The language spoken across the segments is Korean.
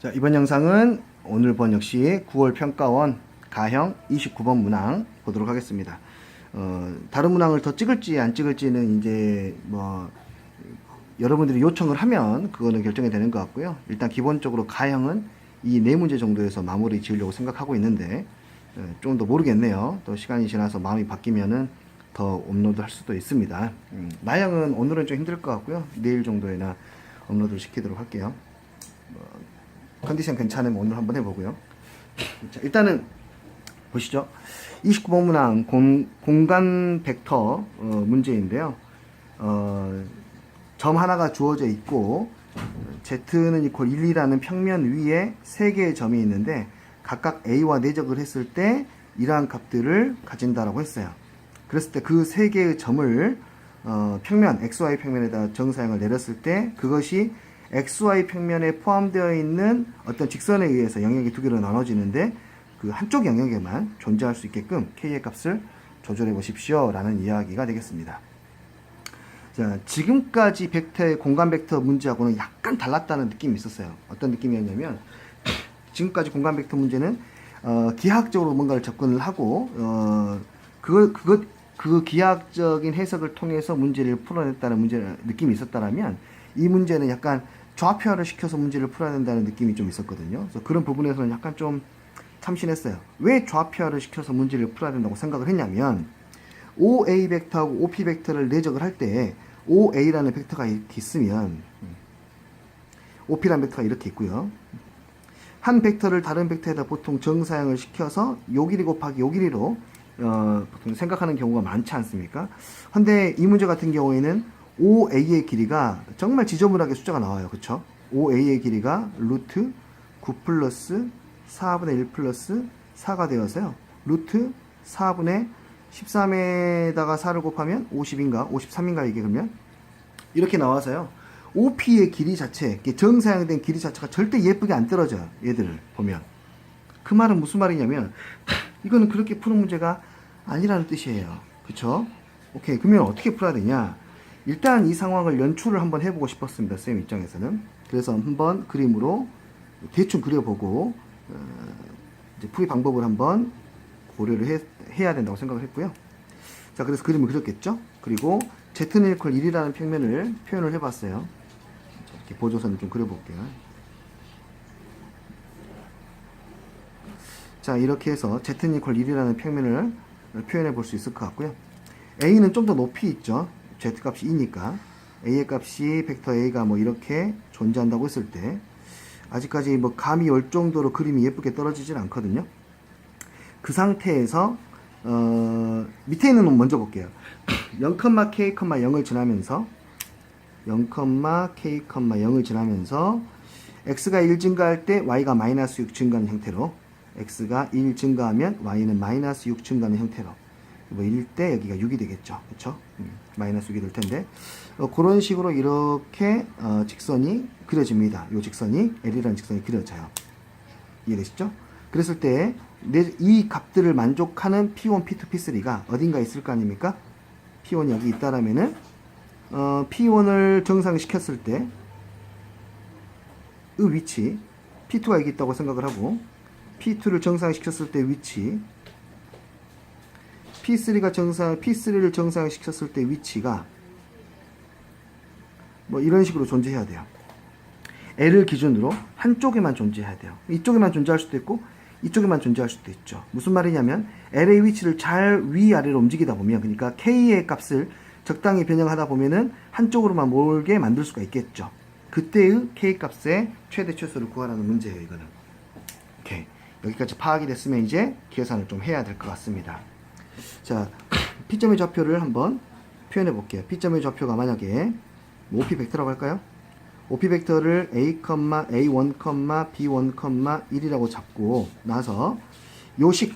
자, 이번 영상은 오늘 본 역시 9월 평가원 가형 29번 문항 보도록 하겠습니다. 어, 다른 문항을 더 찍을지 안 찍을지는 이제 뭐 여러분들이 요청을 하면 그거는 결정이 되는 것 같고요. 일단 기본적으로 가형은 이 네 문제 정도에서 마무리 지으려고 생각하고 있는데 좀 더 모르겠네요. 또 시간이 지나서 마음이 바뀌면은 더 업로드 할 수도 있습니다. 음, 나형은 오늘은 좀 힘들 것 같고요. 내일 정도에나 업로드를 시키도록 할게요. 컨디션 괜찮으면 오늘 한번 해보고요. 자, 일단은 보시죠. 29번 문항 공, 공간 벡터 어, 문제인데요. 어, 점 하나가 주어져 있고 z는 이퀄 1이라는 평면 위에 세 개의 점이 있는데 각각 a와 내적을 했을 때 이러한 값들을 가진다라고 했어요. 그랬을 때그세 개의 점을 어, 평면 xy 평면에다 정사형을 내렸을 때 그것이 xy 평면에 포함되어 있는 어떤 직선에 의해서 영역이 두 개로 나눠지는데 그 한쪽 영역에만 존재할 수 있게끔 k의 값을 조절해 보십시오 라는 이야기가 되겠습니다. 자, 지금까지 벡터의 공간 벡터 문제하고는 약간 달랐다는 느낌이 있었어요. 어떤 느낌이었냐면 지금까지 공간 벡터 문제는 어, 기하학적으로 뭔가를 접근을 하고 어, 그거 그것 그 기하학적인 해석을 통해서 문제를 풀어냈다는 문제 느낌이 있었다라면 이 문제는 약간 좌표화를 시켜서 문제를 풀어야 된다는 느낌이 좀 있었거든요. 그래서 그런 부분에서는 약간 좀 참신했어요. 왜 좌표화를 시켜서 문제를 풀어야 된다고 생각을 했냐면 OA 벡터하고 OP 벡터를 내적을 할 때 OA라는 벡터가 이렇게 있으면 OP라는 벡터가 이렇게 있고요. 한 벡터를 다른 벡터에다 보통 정사형을 시켜서 요 길이 곱하기 요 길이로 어, 보통 생각하는 경우가 많지 않습니까? 근데 이 문제 같은 경우에는 OA의 길이가 정말 지저분하게 숫자가 나와요. 그쵸? OA의 길이가 루트 9 플러스 4분의 1 플러스 4가 되어서요. 루트 4분의 13에다가 4를 곱하면 50인가 53인가 이게 그러면 이렇게 나와서요. OP의 길이 자체, 이게 정사형된 길이 자체가 절대 예쁘게 안 떨어져요. 얘들을 보면. 그 말은 무슨 말이냐면 이거는 그렇게 푸는 문제가 아니라는 뜻이에요. 그쵸? 오케이. 그러면 어떻게 풀어야 되냐? 일단 이 상황을 연출을 한번 해보고 싶었습니다. 쌤 입장에서는. 그래서 한번 그림으로 대충 그려보고 어, 이제 풀이 방법을 한번 고려를 해, 해야 된다고 생각을 했고요. 자, 그래서 그림을 그렸겠죠? 그리고 Z는 1퀄 1이라는 평면을 표현을 해봤어요. 자, 이렇게 보조선을 좀 그려볼게요. 자, 이렇게 해서 Z는 1퀄 1이라는 평면을 표현해 볼 수 있을 것 같고요. A는 좀 더 높이 있죠. Z 값이 2니까. A의 값이 벡터 A가 뭐 이렇게 존재한다고 했을 때, 아직까지 뭐 감이 올 정도로 그림이 예쁘게 떨어지진 않거든요. 그 상태에서 어, 밑에 있는 놈 먼저 볼게요. 0,k, 0을 지나면서 0,k, 0을 지나면서 x가 1 증가할 때 y가 마이너스 6 증가하는 형태로 x가 1 증가하면 y는 마이너스 6 증가하는 형태로 뭐1때 여기가 6이 되겠죠. 그렇죠? 음, 마이너스 6이 될 텐데 어, 그런 식으로 이렇게 어, 직선이 그려집니다. 이 직선이 L이라는 직선이 그려져요. 이해되시죠? 그랬을 때 이 값들을 만족하는 P1, P2, P3가 어딘가 있을 거 아닙니까? P1이 여기 있다라면은 어, P1을 정상시켰을 때 의 위치 P2가 여기 있다고 생각을 하고 P2를 정상시켰을 때 위치 P3가 정상 P3를 정상시켰을 때 위치가 뭐 이런 식으로 존재해야 돼요. L을 기준으로 한쪽에만 존재해야 돼요. 이쪽에만 존재할 수도 있고 이쪽에만 존재할 수도 있죠. 무슨 말이냐면 L의 위치를 잘 위아래로 움직이다 보면 그러니까 K의 값을 적당히 변형하다 보면은 한쪽으로만 몰게 만들 수가 있겠죠. 그때의 K 값의 최대 최소를 구하라는 문제예요, 이거는. 오케이. 여기까지 파악이 됐으면 이제 계산을 좀 해야 될 것 같습니다. 자, P점의 좌표를 한번 표현해 볼게요. P점의 좌표가 만약에 뭐 OP 벡터라고 할까요? OP 벡터를 A, A1, B1, 1이라고 잡고 나서 요식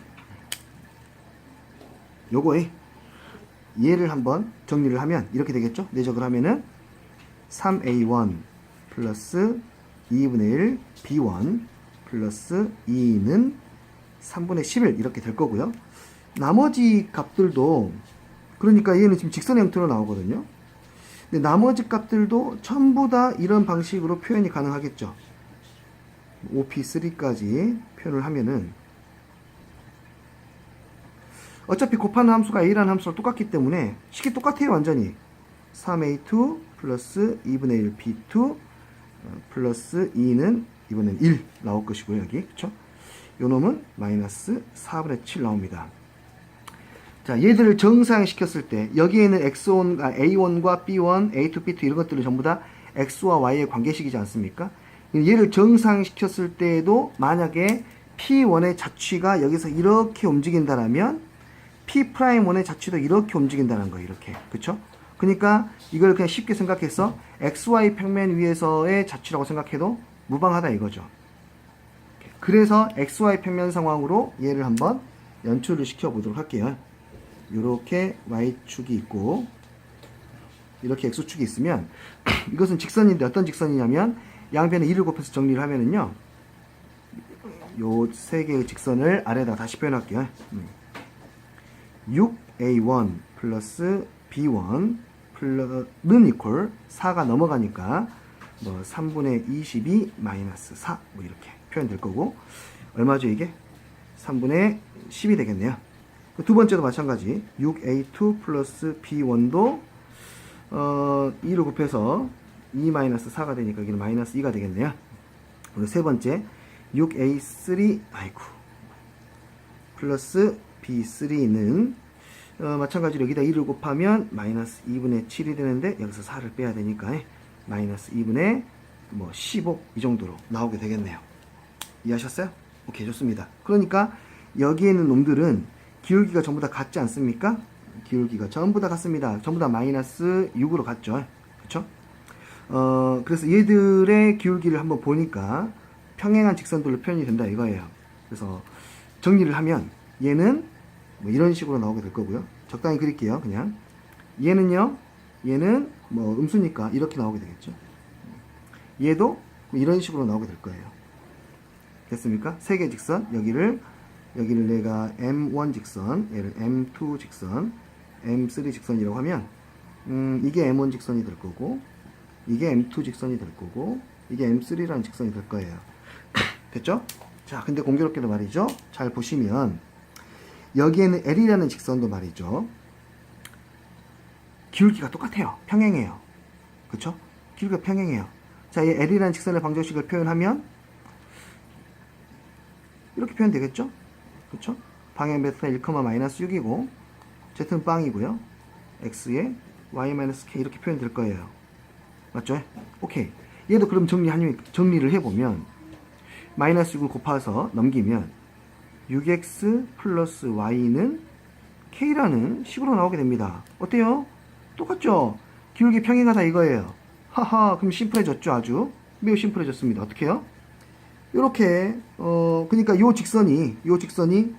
요거에 얘를 한번 정리를 하면 이렇게 되겠죠? 내적을 하면은 3A1 플러스 2분의 1 B1 플러스 2는 3분의 11 이렇게 될 거고요. 나머지 값들도 그러니까 얘는 지금 직선의 형태로 나오거든요. 근데 나머지 값들도 전부 다 이런 방식으로 표현이 가능하겠죠. OP3까지 표현을 하면은. 어차피 곱하는 함수가 a라는 함수랑 똑같기 때문에 식이 똑같아요 완전히. 3a2 플러스 2분의 1 b2 어, 플러스 2는 이번엔 1 나올 것이고요 여기. 그쵸? 요 놈은 마이너스 4분의 7 나옵니다 자 얘들을 정상시켰을 때 여기에는 x1, 아, a1과 b1, a2, b2 이런 것들은 전부 다 x와 y의 관계식이지 않습니까 얘를 정상시켰을 때에도 만약에 p1의 자취가 여기서 이렇게 움직인다라면 P'1의 자취도 이렇게 움직인다는 거예요. 이렇게. 그쵸? 그러니까 이걸 그냥 쉽게 생각해서 XY 평면 위에서의 자취라고 생각해도 무방하다 이거죠. 그래서 XY 평면 상황으로 얘를 한번 연출을 시켜 보도록 할게요. 이렇게 Y축이 있고 이렇게 X축이 있으면 이것은 직선인데 어떤 직선이냐면 양변에 2를 곱해서 정리를 하면은요. 요 세 개의 직선을 아래에다 다시 표현할게요. 음. 6a1 플러스 b1 플러는 이퀄 4가 넘어가니까 뭐 3분의 22 마이너스 4 뭐 이렇게 표현될 거고 얼마죠 이게? 3분의 10이 되겠네요. 두 번째도 마찬가지 6a2 플러스 b1도 어, 2를 곱해서 2 마이너스 4가 되니까 여기는 마이너스 2가 되겠네요. 그리고 세 번째 6a3 아이고 플러스 b3는 어, 마찬가지로 여기다 2를 곱하면 마이너스 2분의 7이 되는데 여기서 4를 빼야 되니까 마이너스 2분의 뭐 15 이 정도로 나오게 되겠네요. 이해하셨어요? 오케이 좋습니다. 그러니까 여기에 있는 놈들은 기울기가 전부 다 같지 않습니까? 기울기가 전부 다 같습니다. 전부 다 마이너스 6으로 같죠. 그쵸? 어, 그래서 얘들의 기울기를 한번 보니까 평행한 직선들로 표현이 된다 이거예요. 그래서 정리를 하면 얘는 뭐 이런 식으로 나오게 될 거고요. 적당히 그릴게요. 그냥 얘는요. 얘는 뭐 음수니까 이렇게 나오게 되겠죠. 얘도 뭐 이런 식으로 나오게 될 거예요. 됐습니까? 세 개 직선 여기를 여기를 내가 M1 직선, 얘를 M2 직선, M3 직선이라고 하면 음, 이게 M1 직선이 될 거고 이게 M2 직선이 될 거고 이게 M3라는 직선이 될 거예요. 됐죠? 자, 근데 공교롭게도 말이죠. 잘 보시면 여기에는 L이라는 직선도 말이죠. 기울기가 똑같아요. 평행해요. 그쵸? 기울기가 평행해요. 자, 이 L이라는 직선의 방정식을 표현하면 이렇게 표현되겠죠? 그쵸? 방향 베타는 1, 마이너스 6이고 Z는 빵이고요. X에 Y 마이너스 K 이렇게 표현될 거예요. 맞죠? 오케이. 얘도 그럼 정리 정리를 해보면 마이너스 6을 곱해서 넘기면 6x 플러스 y는 k라는 식으로 나오게 됩니다. 어때요? 똑같죠? 기울기 평행하다 이거예요. 하하, 그럼 심플해졌죠, 아주. 매우 심플해졌습니다. 어떻게 해요? 요렇게, 어, 그니까 요 직선이, 요 직선이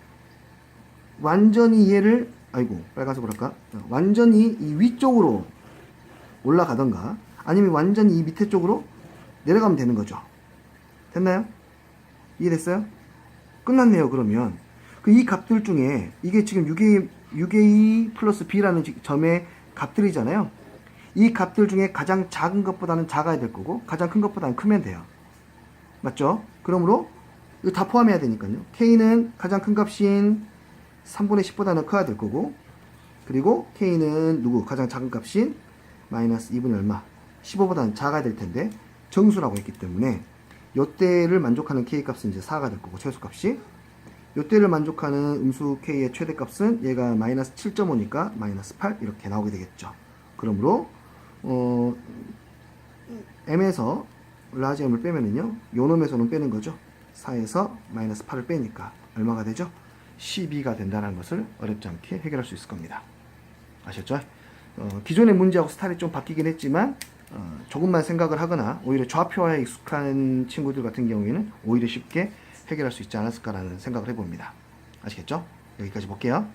완전히 얘를, 아이고, 빨간색으로 할까? 어, 완전히 이 위쪽으로 올라가던가, 아니면 완전히 이 밑에 쪽으로 내려가면 되는 거죠. 됐나요? 이해됐어요? 끝났네요, 그러면. 그 이 값들 중에, 이게 지금 6a, 6a 플러스 b라는 지- 점의 값들이잖아요. 이 값들 중에 가장 작은 것보다는 작아야 될 거고, 가장 큰 것보다는 크면 돼요. 맞죠? 그러므로, 이거 다 포함해야 되니까요. k는 가장 큰 값인 3분의 10보다는 커야 될 거고, 그리고 k는 누구? 가장 작은 값인 마이너스 2분의 얼마? 15보다는 작아야 될 텐데, 정수라고 했기 때문에, 요때를 만족하는 k 값은 이제 4가 될 거고 최소값이 요때를 만족하는 음수 k의 최대값은 얘가 마이너스 7.5니까 마이너스 8 이렇게 나오게 되겠죠. 그러므로 어, m에서 라지 m을 빼면은요 요 놈에서는 빼는 거죠. 4에서 마이너스 8을 빼니까 얼마가 되죠? 12가 된다는 것을 어렵지 않게 해결할 수 있을 겁니다. 아셨죠? 어, 기존의 문제하고 스타일이 좀 바뀌긴 했지만 어, 조금만 생각을 하거나 오히려 좌표화에 익숙한 친구들 같은 경우에는 오히려 쉽게 해결할 수 있지 않았을까라는 생각을 해봅니다. 아시겠죠? 여기까지 볼게요.